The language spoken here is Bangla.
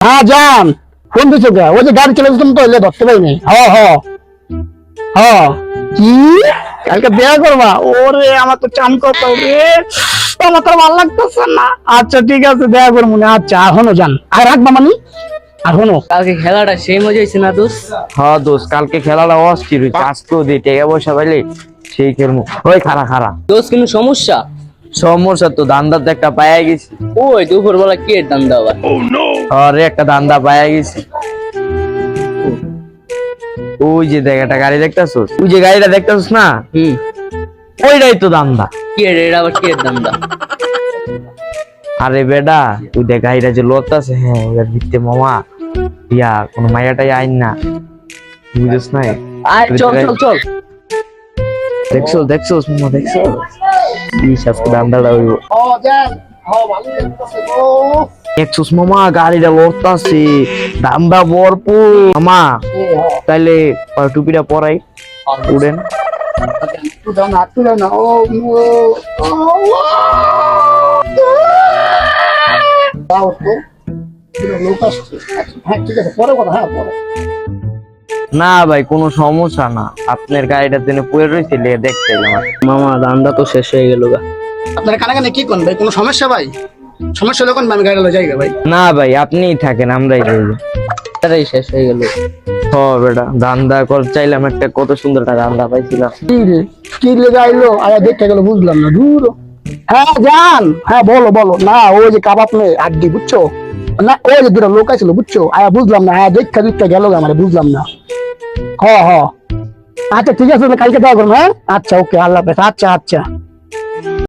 হ্যাঁ যান ফোন দিছো ওই যে গাড়ি চলে তো ধরতে পারিনি। হ হ। হ। কি? কালকে দেয়া করবা? ওরে আমার তো চান করতে রে। আমার তো ভালো লাগতেছে না। আচ্ছা ঠিক আছে দেয়া করব না। আচ্ছা এখনও যান আর রাখবা মানি? এখনও কালকে খেলাটা সেই মজা হয়েছে না দোষ হ্যাঁ দোষ কালকে খেলাটা অস্থির হয়েছে। আজকেও দিয়ে টাকা পয়সা পাইলে সেই খেলব। ওই খারা খারা দোষ কিন্তু সমস্যা। সমস্যা তো একটা পায়া গেছি। ওই দুপুর বেলা কি এর দাম আরে একটা দান্দা পায়া গেছি। ওই যে দেখ একটা গাড়ি দেখতেছস? ওই যে গাড়িটা দেখতেছস না? হুম। ওইটাই তো কি আবার কি আরে বেডা তুই দেখ গাড়িটা যে লোক আছে হ্যাঁ ওটার ভিত্তে মামা। ইয়া কোন মাইয়াটাই আইন না। বুঝছ নাই? আয় চল চল চল। দেখছ দেখছ মামা দেখছ ইস আজকে দান্দাটা হইব দেখছোস মামা গাড়িটা লড়তাছে দান্দা ভরপুর। মামা তাইলে টুপিটা পরাই। উড়েন। লোক আসছে। হ্যাঁ ঠিক আছে পরে কথা হ্যাঁ পরে। না ভাই কোনো সমস্যা না। আপনার গাড়িটা তিনি পড়ে রয়েছে দেখতে মামা দামটা তো শেষ হয়ে গেল গা। আপনারা কানে কানে কি কোন ভাই? কোনো সমস্যা ভাই? সমস্যা কোন আমি গাড়ি লয়ে যাইগা ভাই। না ভাই আপনিই থাকেন আমরাই রইব। তারাই শেষ হয়ে গেল। বেটা ধান্দা কর চাইলাম একটা কত সুন্দর একটা ধান্দা পাইছিলাম। কি রে? কি লেগে আইলো আয়া দেখতে গেল বুঝলাম না দূর। হ্যাঁ যান। হ্যাঁ বলো বলো। না ওই যে কাবাব নে আড্ডি বুঝছ? না ওই যে দুটো লোক আছিল বুঝছ? আয়া বুঝলাম না হ্যাঁ দেখা দেখতে গেল আমার বুঝলাম না। হ হ আচ্ছা ঠিক আছে কালকে দেওয়া করুন হ্যাঁ আচ্ছা ওকে আল্লাহ হাফেজ আচ্ছা আচ্ছা